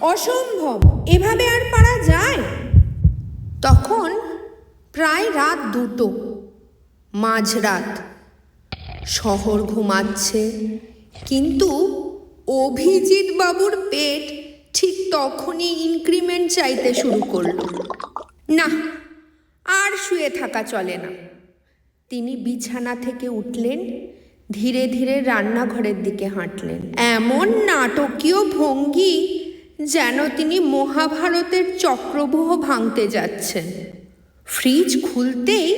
অসম্ভব। এভাবে আর পারা যায়? তখন প্রায় রাত দুটো, মাঝরাত। শহর ঘুমাচ্ছে, কিন্তু অভিজিৎ বাবুর পেট ঠিক তখনই ইনক্রিমেন্ট চাইতে শুরু করল। না, আর শুয়ে থাকা চলে না। তিনি বিছানা থেকে উঠলেন, ধীরে ধীরে রান্নাঘরের দিকে হাঁটলেন। এমন নাটকীয় ভঙ্গি যেন তিনি মহাভারতের চক্রব্যূহ ভাঙতে যাচ্ছেন। ফ্রিজ খুলতেই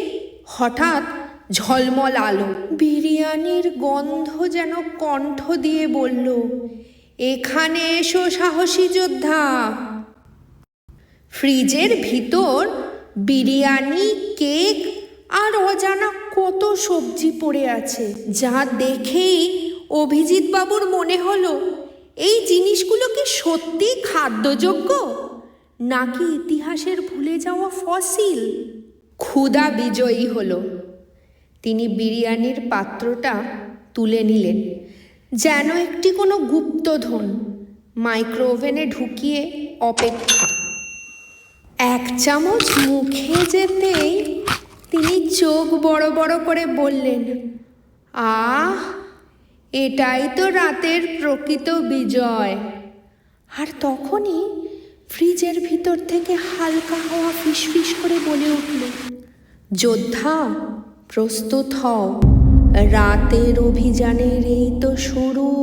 হঠাৎ ঝলমল আলো, বিরিয়ানির গন্ধ যেন কণ্ঠ দিয়ে বলল, এখানে এসো সাহসী যোদ্ধা। ফ্রিজের ভিতর বিরিয়ানি, কেক আর অজানা কত সবজি পড়ে আছে, যা দেখেই অভিজিৎ বাবুর মনে হলো এই জিনিসগুলো কি সত্যি খাদ্যযোগ্য? নাকি ইতিহাসের ভুলে যাওয়া ফসিল? ক্ষুধা বিজয়ী হলো। তিনি বিরিয়ানির পাত্রটা তুলে নিলেন। যেন একটি কোনো গুপ্তধন মাইক্রো ওভেনে ঢুকিয়ে অপেক্ষা। এক চামচ মুখে যেতেই তিনি চোখ বড় বড় করে বললেন, আহ এটাই তো রাতের প্রকৃত বিজয়। আর তখনই ফ্রিজের ভিতর থেকে হালকা হাওয়া ফিসফিস করে বলে উঠল, যোদ্ধা, প্রস্তুত হও। রাতের অভিযানের এই তো শুরু।